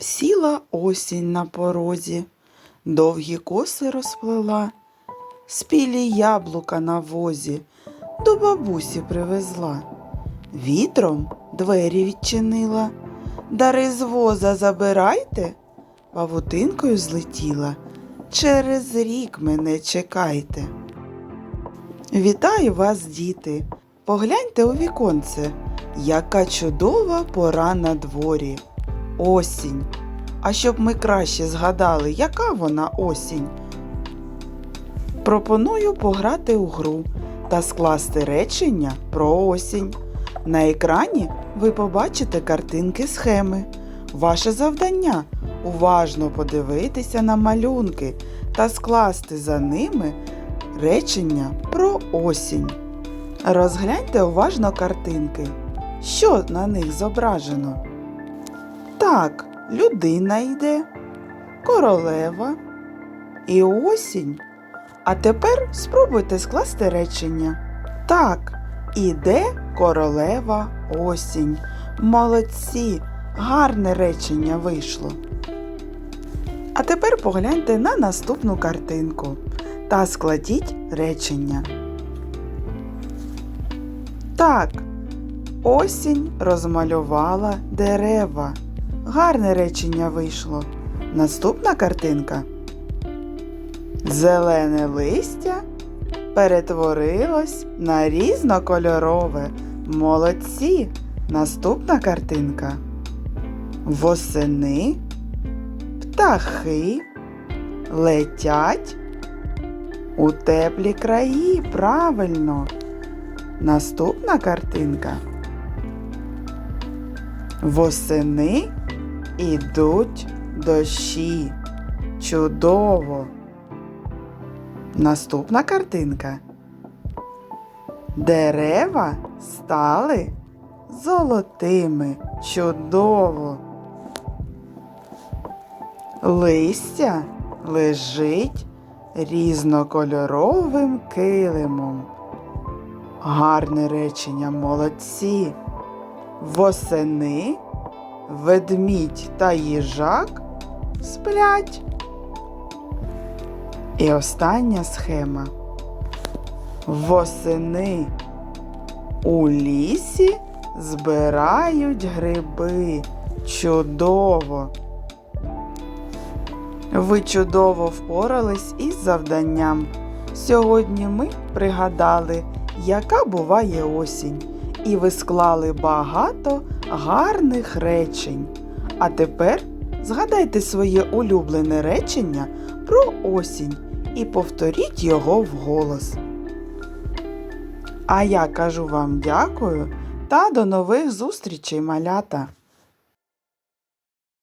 Сіла осінь на порозі, довгі коси розплела, спілі яблука на возі до бабусі привезла. Вітром двері відчинила, дари з воза забирайте, павутинкою злетіла. Через рік мене чекайте. Вітаю вас, діти! Погляньте у віконце, яка чудова пора на дворі. Осінь. А щоб ми краще згадали, яка вона осінь. Пропоную пограти у гру та скласти речення про осінь. На екрані ви побачите картинки схеми. Ваше завдання уважно подивитися на малюнки та скласти за ними речення про осінь. Розгляньте уважно картинки. Що на них зображено? Так, людина йде, королева і осінь. А тепер спробуйте скласти речення. Так, іде королева осінь. Молодці, гарне речення вийшло. А тепер погляньте на наступну картинку та складіть речення. Так, осінь розмалювала дерева. Гарне речення вийшло. Наступна картинка. Зелене листя перетворилось на різнокольорове. Молодці. Наступна картинка. Восени птахи летять у теплі краї. Правильно. Наступна картинка. Восени ідуть дощі. Чудово. Наступна картинка. Дерева стали золотими. Чудово. Листя лежить різнокольоровим килимом. Гарне речення молодці. Восени ведмідь та їжак сплять. І остання схема. Восени у лісі збирають гриби. Чудово! Ви чудово впорались із завданням. Сьогодні ми пригадали, яка буває осінь, і ви склали багато гарних речень. А тепер згадайте своє улюблене речення про осінь і повторіть його вголос. А я кажу вам дякую та до нових зустрічей, малята!